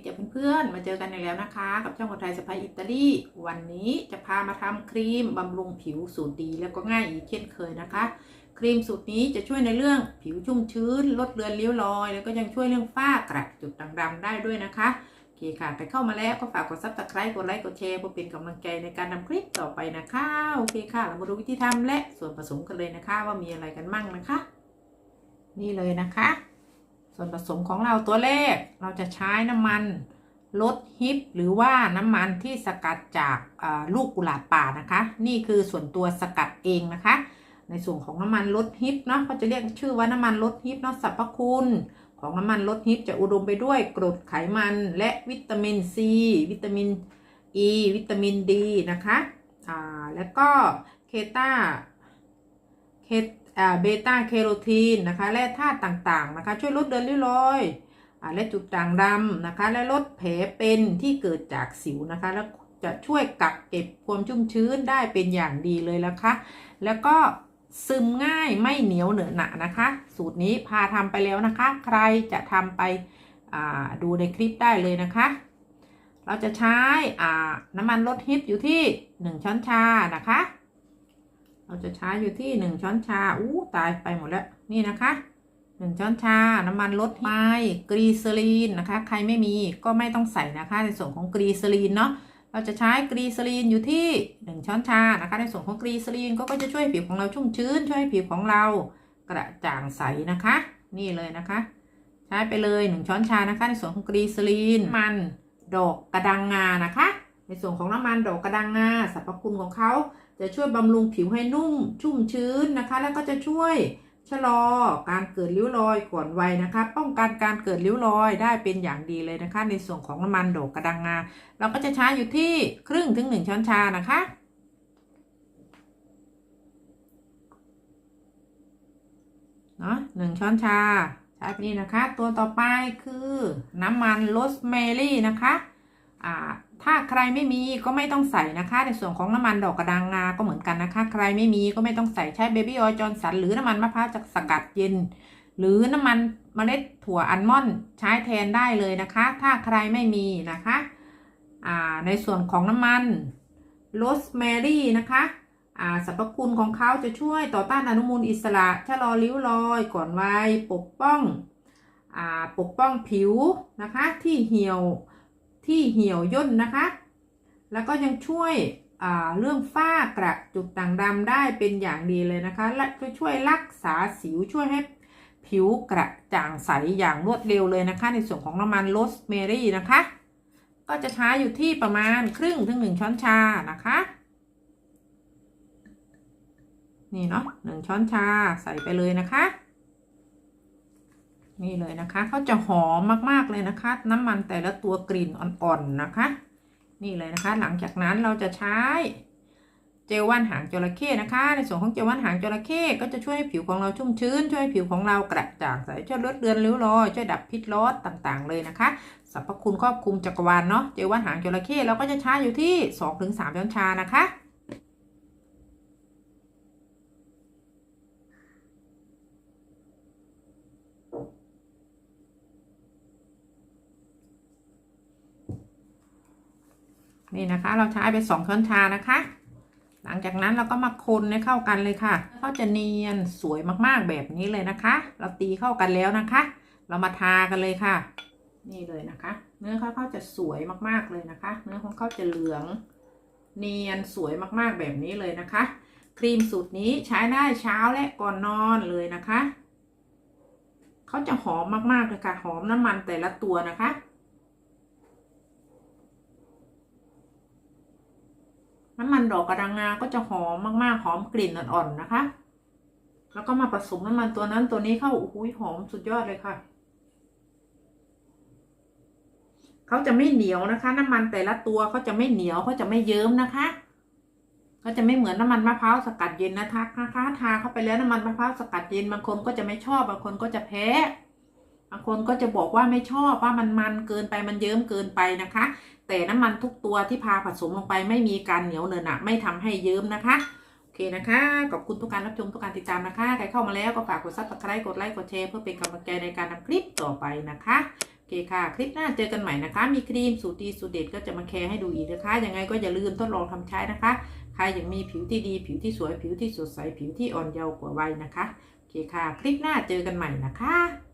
ีเจอนๆ มาเจอกันอีกแล้วนะคะ กับช่องคนไทยสไปอิตาลี วันนี้จะพามาทำครีมบำรุงผิวสูตรดีแล้วก็ง่ายอีกเช่นเคยนะคะ ครีมสูตรนี้จะช่วยในเรื่องผิวชุ่มชื้น ลดเลือนริ้วรอย แล้วก็ยังช่วยเรื่องฝ้ากระจุดด่างดำได้ด้วยนะคะโอเคค่ะใครเข้ามาแล้วก็ฝากกดซับสไครต์กดไลค์กดแชร์เพื่อเป็นกำลังใจในการทำคลิปต่อไปนะคะโอเคค่ะ เรามาดูวิธีทำและส่วนผสมกันเลยนะคะ ว่ามีอะไรกันมั่งนะคะ นี่เลยนะคะ ส่วนผสมของเราตัวแรกเราจะใช้น้ำมันลดฮิปหรือว่าน้ำมันที่สกัดจากลูกกุหลาบป่านะคะ นี่คือส่วนตัวสกัดเองนะคะ ในส่วนของน้ำมันลดฮิปเนาะเขาจะเรียกชื่อว่าน้ำมันลดฮิปเนาะสรรพคุณของน้ำมันลดฮิปจะอุดมไปด้วยกรดไขมันและวิตามินซีวิตามินอ e, ีวิตามินดีนะคะอ่าแล้วก็เคตาเค เบต้าแคโรทีนนะคะและธาตุต่างๆนะคะ ช่วยลดเดินริ้วรอยและจุดด่างดำนะคะ และลดแผลเป็นที่เกิดจากสิวนะคะ แล้วจะช่วยกักเก็บความชุ่มชื้นได้เป็นอย่างดีเลยนะคะ แล้วก็ซึมง่ายไม่เหนียวเหนอะหนะนะคะ สูตรนี้พาทำไปแล้วนะคะ ใครจะทำไปดูในคลิปได้เลยนะคะ เราจะใช้น้ำมันลดฮิปอยู่ที่ 1 ช้อนชานะคะ จะใช้อยู่ที่1ช้อนชา อู้ตายไปหมดแล้ว นี่นะคะหนึ่งช้อนชา น้ำมันลดไม้กรีซลีนนะคะ ใครไม่มีก็ไม่ต้องใส่นะคะ ในส่วนของกรีซลีนเนาะ เราจะใช้กรีซลีนอยู่ที่1ช้อนชานะคะ ในส่วนของกรีซลีนก็จะช่วยผิวของเราชุ่มชื้น ช่วยผิวของเรากระจ่างใสนะคะ นี่เลยนะคะ ใช้ไปเลย1ช้อนชานะคะ ในส่วนของกรีซลีน มันดอกกระดังงานะคะ ในส่วนของน้ำมันดอกกระดังงาสรรพคุณของเขา จะช่วยบำรุงผิวให้นุ่มชุ่มชื้นนะคะ แล้วก็จะช่วยชะลอการเกิดริ้วรอยก่อนวัยนะคะ ป้องกันการเกิดริ้วรอยได้เป็นอย่างดีเลยนะคะ ในส่วนของน้ำมันโดกกระดังงา เราก็จะใช้อยู่ที่ครึ่งถึงหนึ่งช้อนชานะคะ เนาะหนึ่งช้อนชาใช้นี่นะคะ ตัวต่อไปคือน้ำมันโรสแมรี่นะคะ อ่า ถ้าใครไม่มีก็ไม่ต้องใส่นะคะ ในส่วนของน้ำมันดอกกระดังงา ก็เหมือนกันนะคะ ใครไม่มีก็ไม่ต้องใส่ใช้เบบี้ออยล์จอร์นสันหรือน้ำมันมะพร้าวจากสกัดเย็น หรือน้ำมันเมล็ดถั่วอัลมอนด์ใช้แทนได้เลยนะคะ ถ้าใครไม่มีนะคะอ่าในส่วนของน้ำมันโรสแมรี่นะคะอ่าสรรพคุณของเขาจะช่วยต่อต้านอนุมูลอิสระชะลอริ้วรอยก่อนวัยปกป้องอ่าปกป้องผิวนะคะที่เหี่ยว ที่เหี่ยวย่นนะคะ แล้วก็ยังช่วยเรื่องฝ้ากระจุดด่างดำได้เป็นอย่างดีเลยนะคะ และจะช่วยรักษาสิวช่วยให้ผิวกระจ่างใสอย่างรวดเร็วเลยนะคะ ในส่วนของน้ำมันโรสแมรี่นะคะ ก็จะใช้อยู่ที่ประมาณครึ่งถึงหนึ่งช้อนชานะคะ นี่เนาะหนึ่งช้อนชาใส่ไปเลยนะคะ นี่เลยนะคะเขาจะหอมมากๆเลยนะคะ น้ำมันแต่ละตัวกลิ่นอ่อนๆนะคะ นี่เลยนะคะ หลังจากนั้นเราจะใช้เจลว่านหางจระเข้นะคะ ในส่วนของเจลว่านหางจระเข้ก็จะช่วยให้ผิวของเราชุ่มชื้น ช่วยให้ผิวของเรากระจ่างใสช่วยลดเลือนริ้วรอยช่วยดับพิษร้อนต่างๆ เลยนะคะสรรพคุณครอบคลุมจักรวาลเนาะเจลว่านหางจระเข้เราก็จะใช้อยู่ที่ 2-3ช้อนชานะคะ นี่นะคะ เราใช้ไปสองช้อนชานะคะ หลังจากนั้นเราก็มาคนให้เข้ากันเลยค่ะ ก็จะเนียนสวยมากๆแบบนี้เลยนะคะ เราตีเข้ากันแล้วนะคะ เรามาทากันเลยค่ะ นี่เลยนะคะ เนื้อเขาเขาจะสวยมากๆเลยนะคะ เนื้อของเขาจะเหลือง เนียนสวยมากๆแบบนี้เลยนะคะ ครีมสูตรนี้ใช้ได้เช้าและก่อนนอนเลยนะคะเขาจะหอมมากๆเลยค่ะ หอมน้ำมันแต่ละตัวนะคะ น้ำมันดอกกระดังงา ก็จะหอมมากๆ หอมกลิ่นอ่อนๆนะคะ แล้วก็มาผสมน้ำมันตัวนั้นตัวนี้เข้าอุ้ยหอมสุดยอดเลยค่ะ เขาจะไม่เหนียวนะคะ น้ำมันแต่ละตัวเขาจะไม่เหนียวเขาจะไม่เยิ้มนะคะเขาจะไม่เหมือนน้ำมันมะพร้าวสกัดเย็นนะคะนะคะทาเข้าไปแล้วน้ำมันมะพร้าวสกัดเย็นบางคนก็จะไม่ชอบบางคนก็จะแพ้ บางคนก็จะบอกว่าไม่ชอบว่ามันมันเกินไปมันเยิ้มเกินไปนะคะ แต่น้ำมันทุกตัวที่พาผสมลงไปไม่มีการเหนียวเนินอะไม่ทำให้เยิ้มนะคะโอเคนะคะ ขอบคุณทุกการรับชมทุกการติดตามนะคะ ใครเข้ามาแล้วก็ฝากกดซับสไครต์กดไลค์กดแชร์เพื่อเป็นกำลังใจในการทำคลิปต่อไปนะคะโอเคค่ะ คลิปหน้าเจอกันใหม่นะคะ มีครีมสูตรดีสูตรเด็ดก็จะมาแชร์ให้ดูอีกนะคะ ยังไงก็อย่าลืมทดลองทำใช้นะคะ ใครอยากมีผิวที่ดี ผิวที่สวย ผิวที่สดใส ผิวที่อ่อนเยาว์กว่าวัยนะคะโอเคค่ะ คลิปหน้าเจอกันใหม่นะคะ